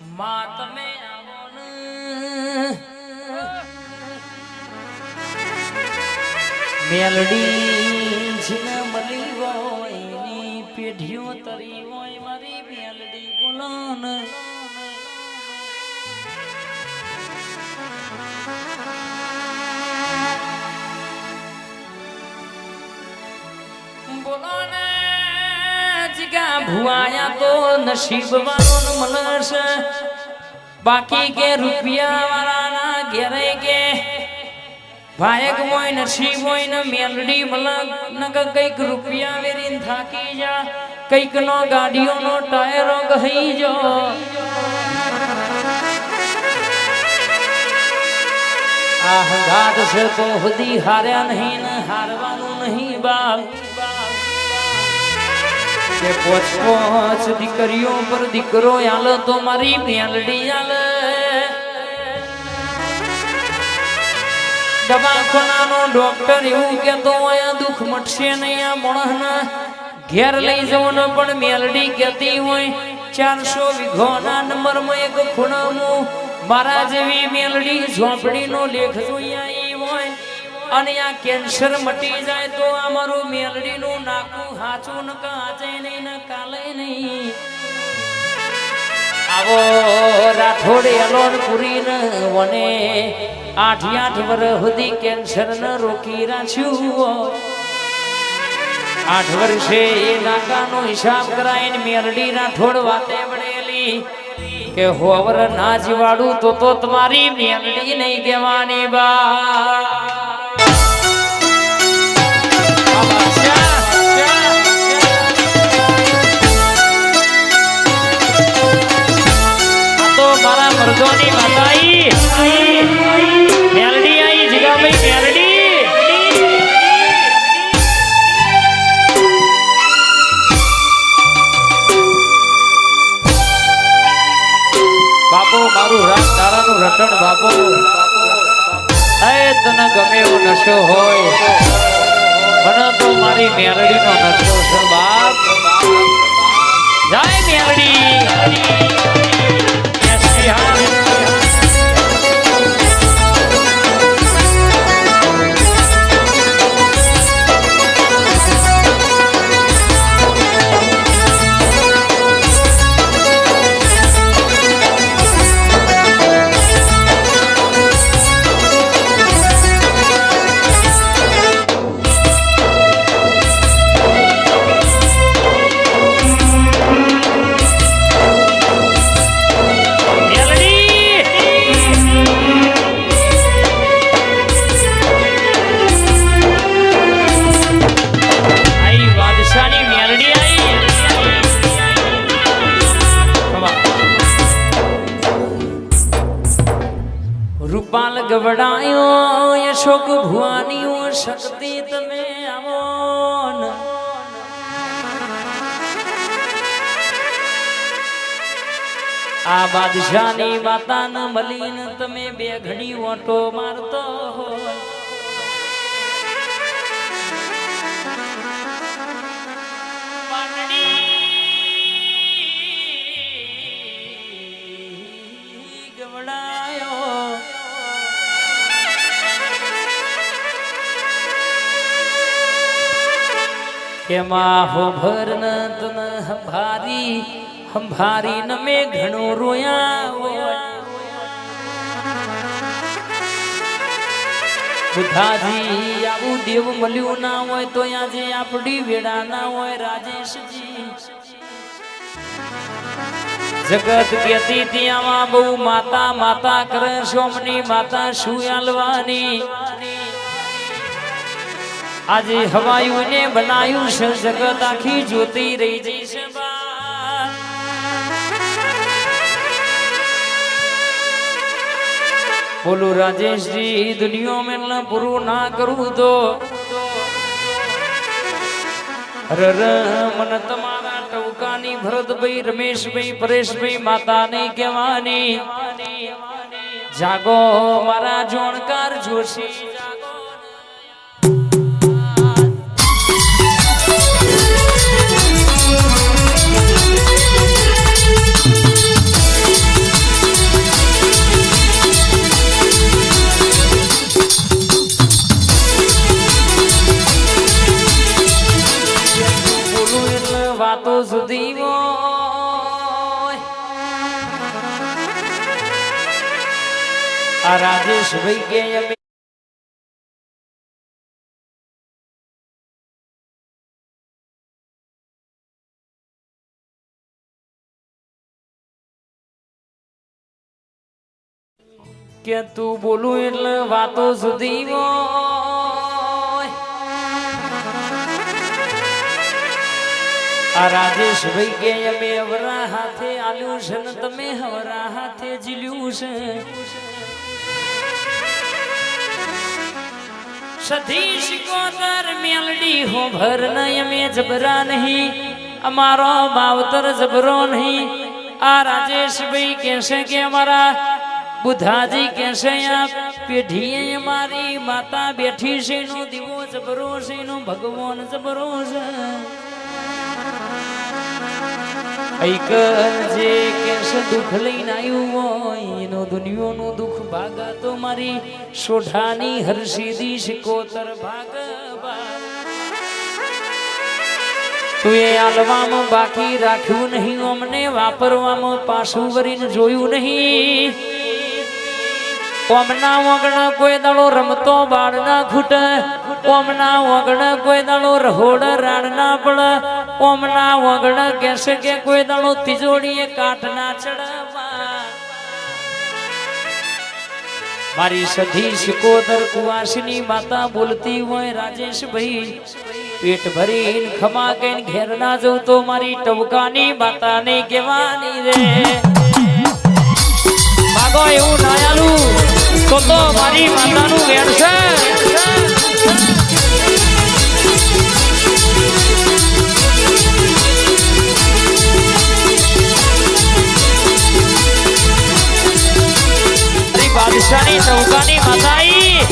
માં તમે આવો મેલડી જીને મળી હોય એની પેઢીઓ તરી હોય મારી મેલડી બોલો જીગા ભુવાયા તો નસીબ વાળો મનસ બાકી કે રૂપિયા વાળાના ઘેરે કે ભાયક હોય, નસીબ હોય, ને મેલડી મલક નક કંઈક રૂપિયા વેરીને થાકી જા. કંઈક નો ગાડીઓનો ટાયરો ગહી જો. આ હંગાત છે તો હુદી હાર્યા નહીં ને હારવાનું નહીં બાપ. કે પોચ પોચ, દીકરીઓ પર દીકરો આલો તો મારી મેલડી આલે. દવાખાનાનો ડોક્ટર એવું કેતો આ દુઃખ મટશે નહીં, આ માણસના ઘેર લઈ જવાનો પણ મેલડી કહેતી હોય, ચારસો વીઘોના નંબરમાં એક ખૂણામાં મારા જેવી મેલડી ઝોપડીનો લેખ જોઈ અને આ કેન્સર મટી જાય તો અમારું મેલડીનું નાકું હાચું ન કાચે નહીં, ન કાલે નહીં. આવો રાઠોડ પુરી ન વને આઠ આઠ વર્ષ સુધી કેન્સર ન રોકી રાખ્યું. આઠ વર્ષે એ નાકાનો હિસાબ કરાઈને મેરડી રાઠોડ વાતે વળેલી કે હોવર ના જીવાડું તો તો તમારી મેરડી નહીં કહેવાની બા. રટણ બાપુ. તને ગમે એવો નશો હોય, મને તો મારી મેલડીનો નશો છે, બાપ. જય મેલડી ગવડાયો યશોક ભુવાની શક્તિ તમે આવો આ બાદશાહની વાતાન મલીન, તમે બે ઘડી ઓટો મારતો હોય. કે માં હો ભર ન તન હંભારી હંભારી ન મે ઘણો રોયા બુધાજી આવું દેવ મળ્યું ના હોય તો આજે આપડી વેડા ના હોય રાજેશજી. જગત કેતી ત્યાં બહુ માતા માતા કરે સોમની માતા શું આલવાની? આજે હવાયું ને બનાયું છે જગત આખી જોતી રહી જઈ છે. બોલું રાજેશજી દુનિયા મેં પૂરું ના કરું તો. અરે ર મને તમારા ટવકાની ભરતભાઈ, રમેશભાઈ, પરેશભાઈ માતાની કહેવાની. જાગો, મારા જોણકાર જોશી. આ રાજેશ કે તું બોલું એટલે વાતો સુધી આ રાજેશ ભાઈ કે અમે. અવરા હાથે આલ્યું છે ને તમે હવરા હાથે જીલ્યું છે. સધી કોતર મેલડી હો ભર નય અમે જબરા નહીં. અમારો માવતર જબરો નહીં. આ રાજેશભાઈ કહેશે કે અમારા બુધાજી કહેશે, આ પેઢીએ મારી માતા બેઠી છે નો દીવો જબરો છે નો ભગવાન જબરો છે. આઈકર જે દુઃખ લઈને આવ્યું હોય, એનો દુનિયાનું દુઃખ ભાગા તો મારી સોઢાની હર્ષિદી શિકોતર ભાગ તું એ આલવામાં બાકી રાખ્યું નહીં, અમને વાપરવામાં પાછું વરીને જોયું નહીં. ઓમના વગણ કોઈ દાડો રમતો બાળના ખૂટે ઓમના વગણ કોઈ દાડો રહોડ રાડ ના પડે ઓમના વગણ કહેશે કે કોઈ દાડો તિજોડીએ કાઠ ના ચડવા મારી સધી શિકોદર કુવાસની માતા બોલતી હોય રાજેશભાઈ, પેટ ભરીને ખમા કઈને ઘેર ના જવું તો મારી ટવકાની માતાને કહેવાની રે. માગો એવું નાયાલું તો તો મારી માતાનું વેણ છે. બાદશાહની ચૌકાની માતાઈ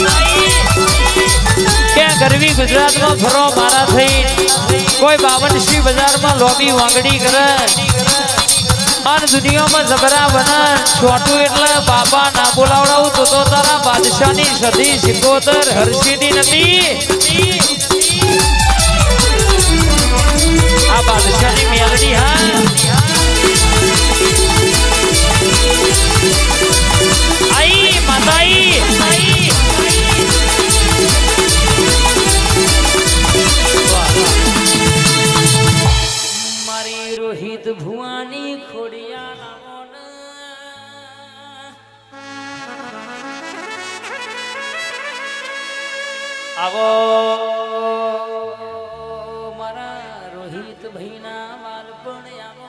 કે ગરવી ગુજરાતમાં ફરો મારા થઈ. કોઈ બાવનશી બજારમાં લોબી વાંગડી કરે. અન દુનિયામાં જબરા બને. છોટું એટલે બાપા ના બોલાવડાવું તો તો તારા બાદશાહની સદી સિકોતર હર્ષિદી નથી. આ બાદશાહની હા. આઈ માતાઈ મારી રોહિત ભુવાની ખોડિયા આવો. મારા રોહિત ભાઈના બાળપણ આવો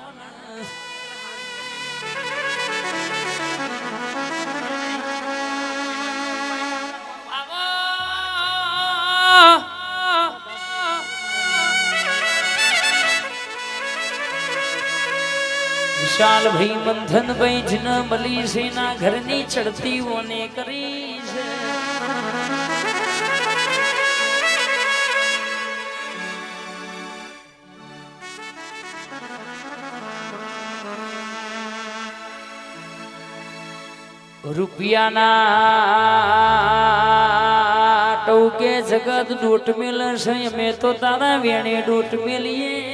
વિશાલ ભાઈ બંધન ભાઈ જન મલી સેના ઘરની ચડતી ઓને કરી છે. રૂપિયાના ટોકે જગત ડોટ મેલ છે અમે તો તારા વેણે ડોટ મેલીએ.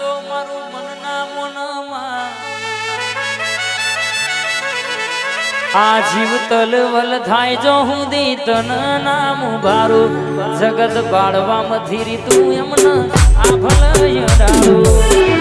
તો મારું મનના આ જીવ તલવલ થાય જો હું દી તન નામ ભારું જગત બાળવા ધીરી તું એમન આ ભલ યડારું.